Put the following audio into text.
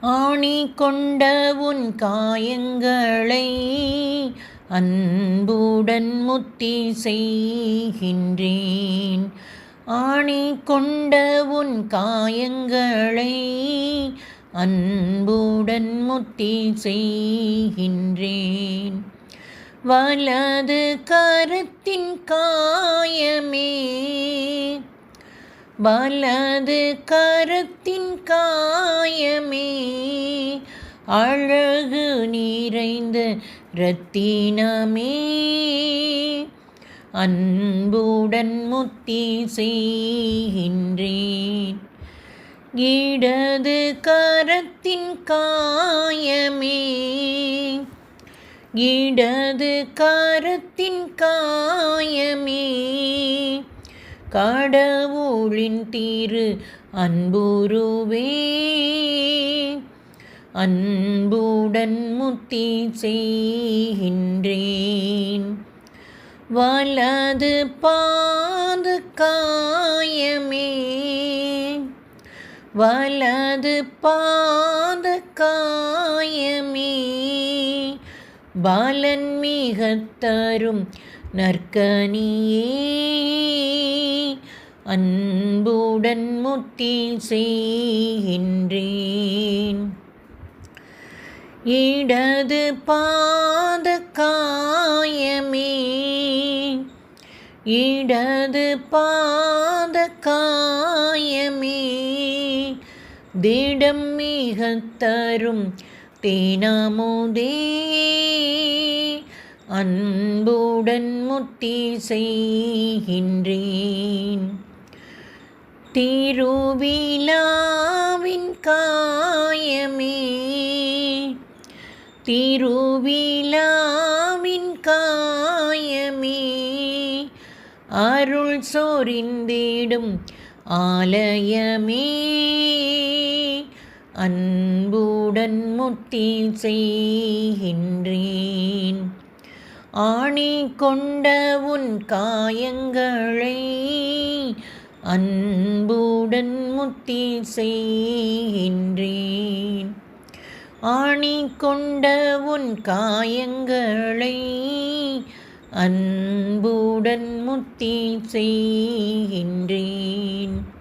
ஆணி கொண்ட உன் காயங்களை அன்புடன் முத்தி செய்கின்றேன். ஆணி கொண்ட உன் காயங்களை அன்புடன் முத்தி செய்கின்றேன். வலது கருத்தின் காயமே வலது கருத்தின் காயமே அழகு நிறைந்த இரத்தினமே. அன்புடன் முத்தி செய்கின்றேன். இடது கரத்தின் காயமே இடது கரத்தின் காயமே கடவுளின் தீரு அன்புருவே. அன்புடன் முத்தி செய்கின்றேன். வலது பாது காயமே. வலது பாது காயமே. பாலன் மிக தரும் நற்கனியே. அன்புடன் முத்தி செய்கின்றேன். இடது பாத காயமே இடது பாத காயமே திடம் மிக தரும் தேனாமுதே. அன்புடன் முத்தி செய்கின்றேன். திருவிழாவின் காயமே. திருவிழாவின் காயமே. அருள் சோரிந்திடும் ஆலயமே. அன்புடன் முத்தி செய்கின்றேன். ஆணி கொண்ட உன் காயங்களை அன்புடன் முத்தி செய்கின்றேன். ஆணி கொண்ட உன் காயங்களை அன்புடன் முத்தி செய்கின்றேன்.